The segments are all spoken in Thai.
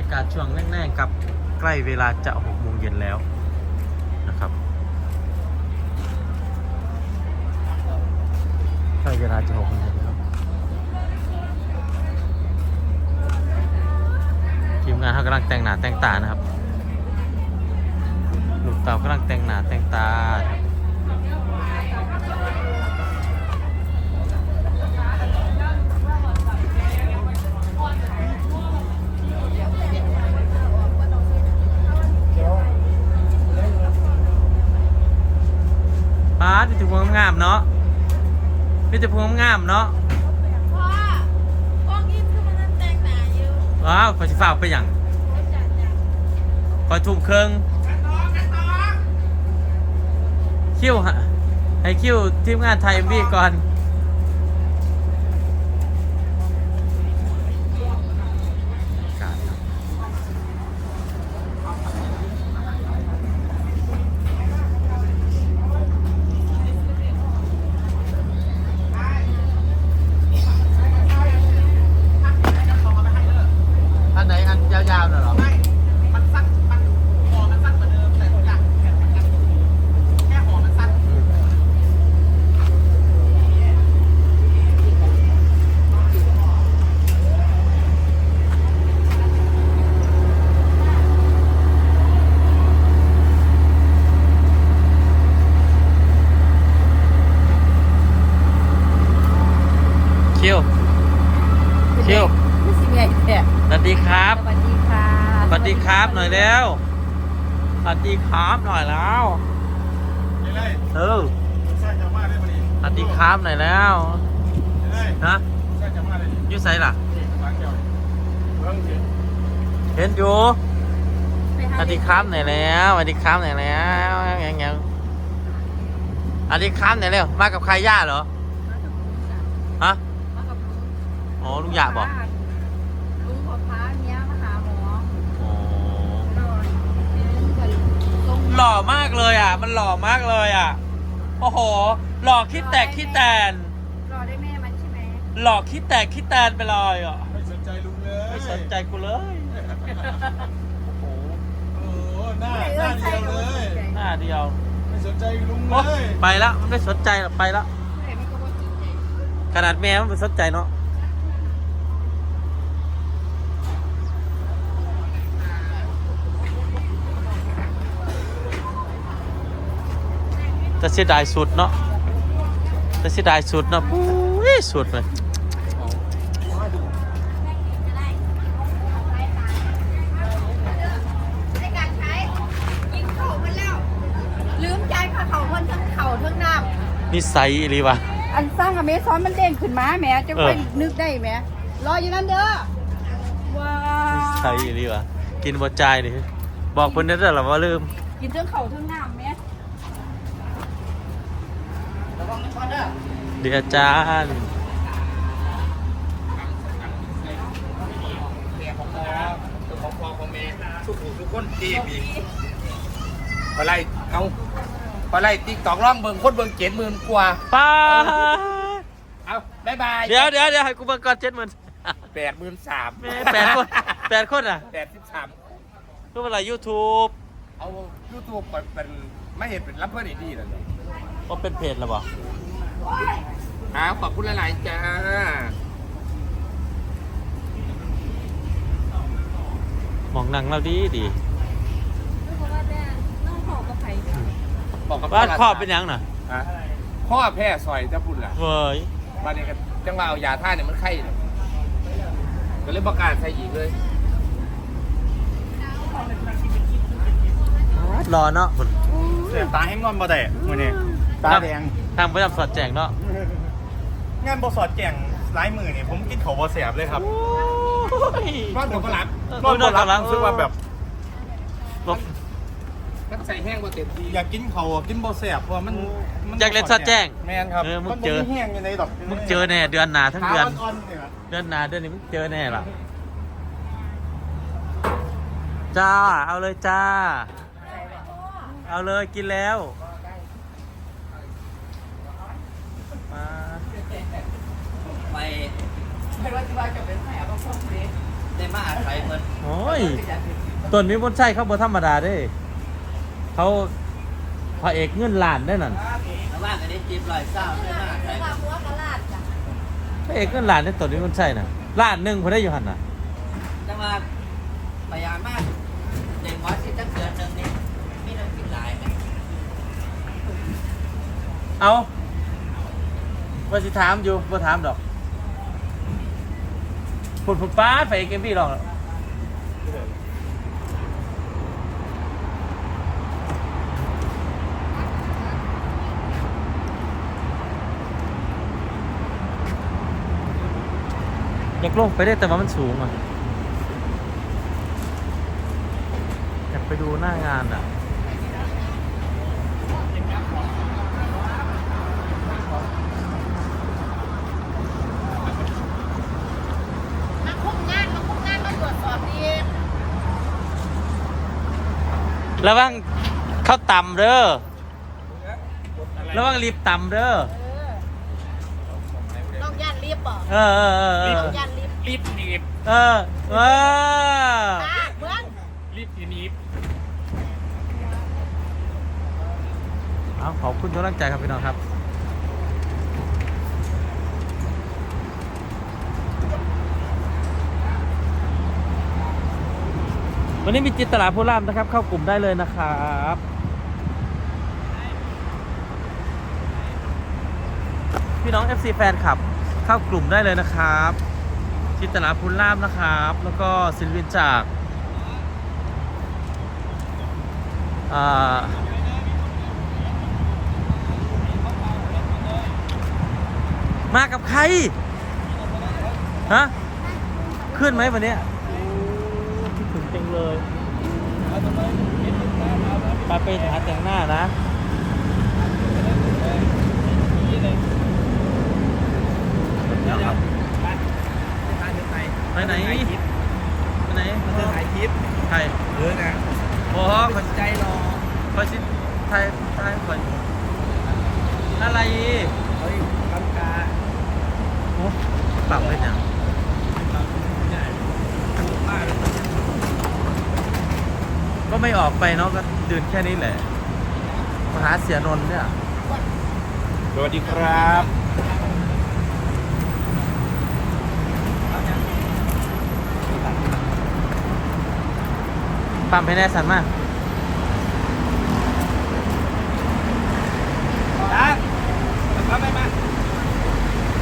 ยากาศช่วงแรกๆกับใกล้เวลาจะหกโมงเย็นแล้วนะครับใกล้เวลาจะหกโมงเย็นแล้วทีมงานเขากำลังแต่งหน้าแต่งตานะครับลูกเต่ากำลังแต่งหน้าแต่งตา ป้านี่จะพวงงามๆเนาะพี่จะพวงงามๆเนาะพ่อพ่อกินคือมันนั่นแต่งหนาอยู่ว้าวขอชิฟ้ากไปอย่างจัดจ้ะขอทุ่มเครื่องคิวฮะให้คิวทีมงานไทยเอ็มบีก่อนไหนอันยาวๆน่ะเหรอ ไม่มันสั้นมันห่อมันสั้นกว่าเดิมแต่ทุกอย่างแผ่นมันยังอยู่แค่ห่อมันสั้น คิว คิว นี่สิไงแท้ สวัสดีครับ สวัสดีค่ะ สวัส ดีครับหน่อยแล้วสวัสดีครับหน่อยแล้วยังไงเออใช่จะมาได้พอดีสวัสดีครับหน่อยแล้วยังไงนะใช่จะมาได้ดีอยูไซล่ะร้านเดียวเบิ่งสิเห็นอยู่สวัสดีครับหน่อยแล้วสวัสดีครับหน่อยแล้วยังยังสวัสดีครับหน่อยแล้วมากับใครย่าเหรอฮะอ๋อลุงย่าบอก ลุงขอพาเนี้ยมาหาหมอ อ๋อ รอตรง หล่อมากเลยอะ มันหล่อมากเลยอะ โอ้โห หล่อคิดแตกคิดแตน รอได้แม่มันใช่ไหมหล่อคิดแตกคิดแตนไปเลยอะ ไม่สนใจลุงเลยไม่สนใจกูเลย โอ้โห โอ้โหหน้าหน้าเดียวเลย หน้าเดียวไม่สนใจลุงโอ้เลยไปแล้วมันไม่สนใจหรอกไปแล้วไม่ก็ว่าจริงใจ ขนาดแมวมันไม่สนใจเนาะ แต่เสียดายสุดเนาะแต่เสียดายสุดเนาะปุ้ยสุดเลยในการใช้ยิงเข่ามันแล้วลืมใจายค่าเข่าเพิ่นทั้งเข่าทั้งน้ำนิสัยอีหลีวะอันสร้างอเมซอนมันเด้งขึ้นมาแหมจะค่อยเออนึกได้แหมรออยู่นั่นเด้อว้านิสัยอีหลีวะกินบ่จ่ายนี่บอกเพิ่นได้แต่ละว่าลืมกินทั้งเข่าทั้งน้ำแหมระวังนะคอน เด้อเดี๋ยวอาจารย์เสียของพ่อของพ่อของแม่ทุกผู้ทุกคนตีบีพอไล่เอาพอไล่ติ๊กตอกร้องเบิ่งคนเบิ่งเจ็ดหมื่นกว่าป้าเอาบายบายเดี๋ยวเดี๋ยวเดี๋ยวให้กูเบิ่งก่อนเจ็ดหมื่นแปดหมื่นสามแม่แปดคนแปดคนอะแปดสิบสามรูปอะไรยูทูบเอายูทูบเป็นไม่เห็นเป็นรับเพื่อนดีๆเลย ว่าเป็นเพจหรอเปล่าอ้าวขอบคุณหลายๆจ้ามองหนังเราดีดีเพราะว่าแม่น้องเข่ากับไผ่บอกกับบ้านครอบเป็นหยังน่ะอะข้อแพ้ซอยจะพูดล่ะเว้ยบ้านนี้ก็จังว่าเอายาท่าเนี่ยมันไข้เนี่ยก็เลยประกล้าศใส่อีกเลยรอเนาะคุณเสียตาให้งอนบ่ได้มื้อนี้ ตาแดง ทางประจำสอดแจงเนาะงานบ่สอดแจ้งหลายมือนี่ผมกินข้าวบ่แซ่บเลยครับนอนกับกระหลับนอนบ่หลับรู้สึกว่าแบบบอกนักใส่แห้งกว่าเต็มที่อยากกินข้าวกินบ่แซ่บเพราะว่ามันมัอยากเล่นสอดแจ้งแม่นครับเออมึงนบ่เจอแห้งอยู่ในดอกมึงเจอแน่เดือนหนาทั้งขาเดือนอ่อนๆเนี่ยเดือนหนาเดือนนี้มึงเจอแน่ล่ะจ้าเอาเลยจ้า เอาเลยกินแล้วมา ไปไม่ว่าจะว่าจะเป็นแผลบางคนเลยได้มาอาศัยเหมือนโอ้ยต้นนี้บนใช่เขาบ่ธรรมดาเด้ เขาพระเอกเงินล้านได้นั่นแล้วว่างอันนี้จีบลอยเศร้าได้มาอาศัยว่าหัวกระลาดจ้ะพระเอกเงินล้านได้ต้นนี้บนใช่น่ะล้านหนึ่งพอได้อยู่หันน่ะจังหวัดพยายามมากเด็กวัดที่ตั้งเดือนหนึ่งนี่มีน้ำกินหลายไหมเอาว่าสิถามอยู่บ่ถามดอกผุ ดผุดป้าดไปเกมพี่ลองแล้วอยากลงไปได้แต่ว่ามันสูงอะอยากไปดูหน้างานอะ มาคุมงานมาคุมงานมาตรวจสอบดี ระวังเข้าต่ำเด้อระวังรีบต่ำเด้อเออต้องย่านรีบบ่เออเออเออเออต้องย่านรีบรีบหนีบเออเออตาเมืองรีบหนีบเอาขอบคุณทุกกำลังใจครับพี่น้องครับ วันนี้มีจิตตลาดโพลามนะครับ เข้ากลุ่มได้เลยนะครับพี่น้อง FC แฟนคลับ เข้ากลุ่มได้เลยนะครับ จิตตลาดพูลามนะครับ แล้วก็ศิลปินจากามากับใคร ฮะ ขึ้นไหมวันนี้ เลยไปไปหาแต่งหน้านะไปไหนไปไหนเธอถ่ายคลิปใครเออนะโอ้โหสนใจรอคอยชิดไทยไทยคอยอะไรอีกเฮ้ยทำการโอ้ปรับเป็นยัง ไม่ออกไปเนาะก็เดินแค่นี้แหละมาหาเสียนนท์เนี่ยสวัสดีครับปั๊มให้แน่สันมาก นะมาไปมา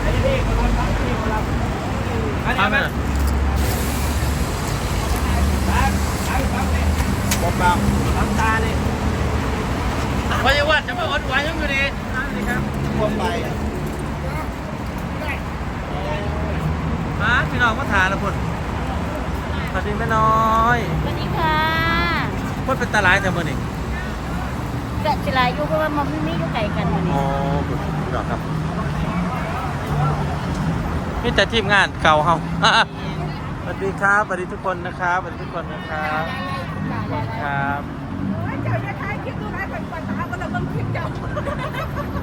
ไอ้นี่คนรับคนรับอันนี้ ปั๊ม มา เลย บอกเปล่าน้ำตาเลย พอจะว่าจะไม่อดไหวยังอยู่ดีนั่นสิครับ พวงไป มาพี่น้องมาถามแล้วพุ่นสวัสดีแม่น้อย สวัสดีค่ะ พุ่นเป็นตาลายแต่มื่อนี่เกิดจิรายุเพราะว่ามันไม่มีอยู่ไก่กันวันนี้อ๋อพุ่นดอกครับนี่แต่ทีมงานเก่าเฮาอะอะสวัสดีครับสวัสดีทุกคนนะครับสวัสดีทุกคนนะครับครับเจ้าจะถ่ายคลิปดูไรก่อนก่อนตาก็เลยเบิ่งคลิปเจ้า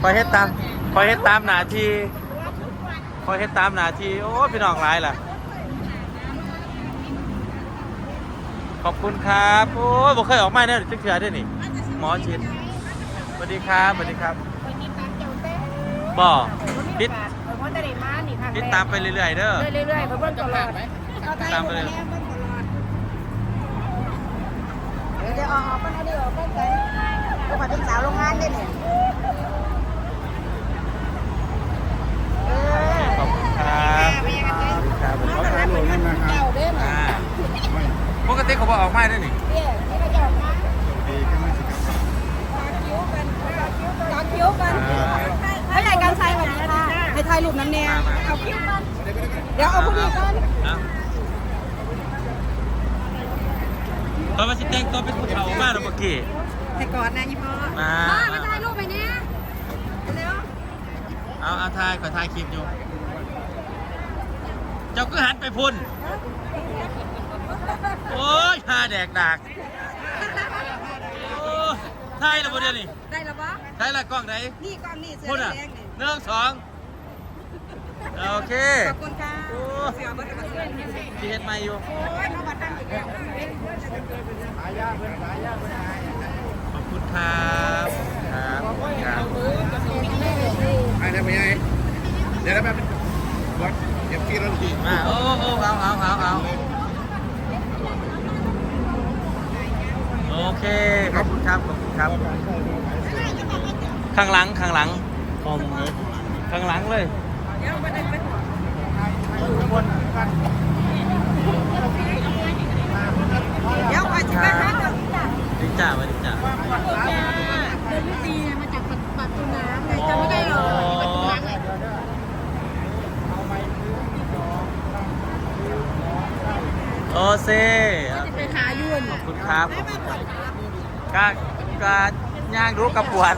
คอยเฮ็ดตามคอยเฮ็ดตามหน้าที่คอยเฮ็ดตามหน้าที่โอ้พี่น้องหลายล่ะ ขอบคุณครับ โอ้ยบ่เคยออกมาเนี่ยจักเทื่อเด้วยนี่ หมอชิดสวัสดีครับสวัสดีครับคนนี้ตามเจ้าเต้บ่ติดเออเพราะจะได้มานี่ค่ะติดตามไปเรื่อยๆเด้อ เรื่อยๆเพิ่นตลอดตามไปเลย เดี๋ยวจะออกมาเดี๋ยวออกไปไกลก็มาเป็นสาวโรงงานได้เนี่ยเออ ขอบคุณครับครับ มาหาเป็นเจ้าเด้อ อ่าปกติเขาบอกออกมาได้อนี่ เนี่ยที่เขาจะออกมาคิ้วกันต่อคิ้วกันให้รายการใช้แบบนี้ค่ะให้ถ่ายรูปนั้นเนี่ยเอาคิ้วกันเดี๋ยว เอาผู้นี้ก่อนเอาตอนมาสิแต่งตัวเป็นผู้เฒ่ามากเนาะเมื่อกี้ให้กอดนะยี่พ่อมามาถ่ายรูปไปเนี่ยเร็วเอาเอาถ่ายขอถ่ายคลิปอยู่ เจ้าก็หันไปพุ่น โอ้ยหาแดกดากโอ้ยถ่ายแล้วบ่เดี๋ยวนี้ได้แล้วปะถ่ายละกล้องไหนนี่กล้องนี่เสื้พุ่นออะแดงนี่ หนึ่งสอง โอเคขอบคุณค่ะโอ้เสือมันจะมาเสือเห็นไหมที่เฮ็ดมาอยู่โอ้ยเขามาตั้งอีกแล้วขอบคุณครับครับครับไอ้ได้ไหมไอ้เดี๋ยวได้ไหมวัดเก็บกี่นาทีมาโอ้โอ้เอาเอาเอาเอาโอเคขอบคุณครับขอบคุณครับ ข้างหลังข้างหลังคอมเลยข้างหลังเลยเดี๋ยวมาได้ไปตรวจเดี๋ยวไปชิมกันนะดิจ่ามาดิจ่าเดินไม่ตีมาจากประตูน้ำไงจำไม่ได้หรอประตูน้ำไงโอเซไปขายุ่นขอบคุณครับขอบคุณครับกาการย่างรู้กับปวด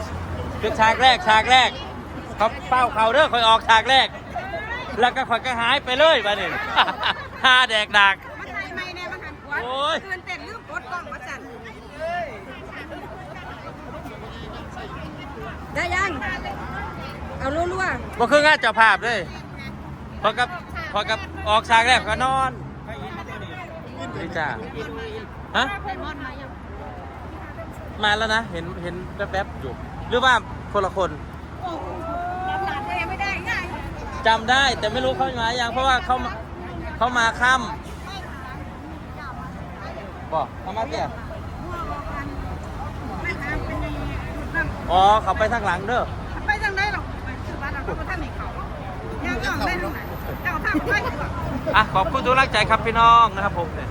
คือฉากแรกฉากแรกเขาเป้าเขาเด้อคอยออกฉากแรก แล้วก็คอยก็หายไปเลยบ้านี่ฮาแดกดักมันไทยไม่แน่มันหันขวาโอ้ยเตือนเต้นลืมกดกล้องมาสั่นได้ยัง เอารัวบ่คืองานเจ้าภาพเลยพอกับพอกับออกฉากแรกก็นอนดิจ่าฮะมาแล้วนะ เห็นเห็นแป๊บๆอยู่หรือว่าคนละคน ๆโอ้โหรับหลานก็ยังไม่ได้ง่าย จำได้แต่ไม่รู้เขามายังเพราะว่าเขามาเขามาค่ำบอกเขามาเตี่ยอ๋อเขาไปทางหลังเด้อไปทางไหนหรอกไปคือบ้านเราก็มาทำให้เขายังอ่องได้ทางไหนเจ้าทำไปดีกว่าอะขอบคุณทุกกำลังใจครับพี่น้องนะครับผมเนี่ย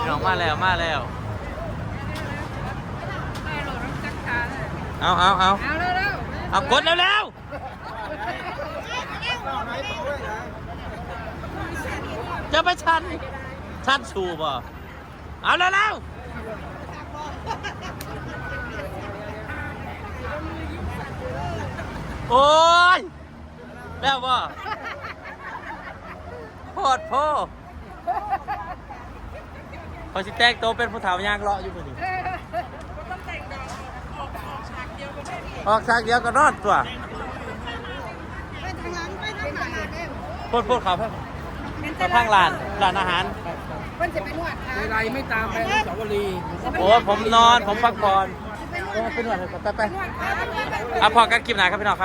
พี่น้องมาแล้วมาแล้วได้หรอาเอาเอาเอาเอาเร็วเอากดเร็วๆ จะไปชัน ชันชูบ่เอาเร็วๆโอ้ย แล้วบ่โพดโพพอสิแตกโตวเป็นผู้เฒ่ายางเลาะอยู่พอดีต้องแต่งดอกออกฉากเดียวก็ได้ออกฉากเดียวก็รอดตัว พูดพูดเขาเพิ่มข้างร้านร้านอาหารเพิ่นจะไปนวดขาไรไม่ตามไปอนุสาวรีย์โอ้ผมนอนผมพักผ่อนเออไปนวดไปไปไปนวดขาอะพอกันคลิปไหนครับพี่น้องครับ